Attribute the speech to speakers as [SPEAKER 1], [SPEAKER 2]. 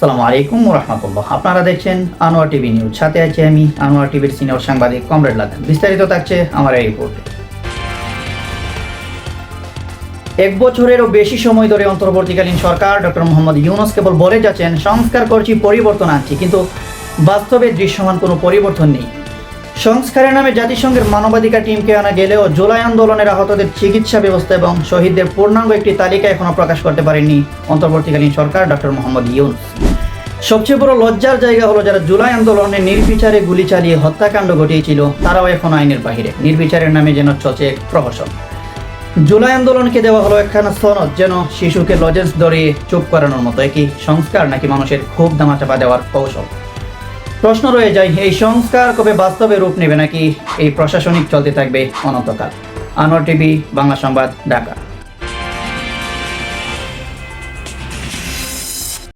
[SPEAKER 1] আসসালামু আলাইকুম রহমতুল্লাহ আপনারা দেখছেন আনোয়ার টিভি নিউজ। সাথে আছে আমি আনোয়ার টিভির সিনিয়র সাংবাদিক কমরেড লাদান। বিস্তারিত থাকছে আমার এই রিপোর্টে। এক বছরেরও বেশি সময় ধরে অন্তর্বর্তীকালীন সরকার ডক্টর মোহাম্মদ ইউনুস কেবল বলে যাচ্ছেন, সংস্কার করছি, পরিবর্তন আনছি, কিন্তু বাস্তবে দৃশ্যমান কোনো পরিবর্তন নেই। সংস্কারের নামে জাতিসংঘের মানবাধিকার টিমকে আনা গেলেও জুলাই আন্দোলনের আহতদের চিকিৎসা ব্যবস্থা এবং শহীদদের পূর্ণাঙ্গ একটি তালিকা এখনও প্রকাশ করতে পারেনি অন্তর্বর্তীকালীন সরকার ডক্টর মোহাম্মদ ইউনুস। সবচেয়ে বড় লজ্জার জায়গা হলো যারা জুলাই আন্দোলনে নির্বিচারে গুলি চালিয়ে হত্যাকাণ্ড ঘটিয়েছিল, তারাও এখন আইনের বাহিরে। নির্বিচারের নামে যেন চলছে এক প্রহসন। জুলাই আন্দোলনকে দেওয়া হলো একখানা সনদ, যেন শিশুকে লজেন্স ধরিয়ে চুপ করানোর মতো। একই সংস্কার নাকি মানুষের খুব দামাচাপা দেওয়ার কৌশল? প্রশ্ন রয়ে যায়, এই সংস্কার কবে বাস্তবে রূপ নেবে নাকি এই প্রশাসনিক চলতে থাকবে অনন্তকাল? আনোয়ার টিভি, বাংলা সংবাদ, ঢাকা।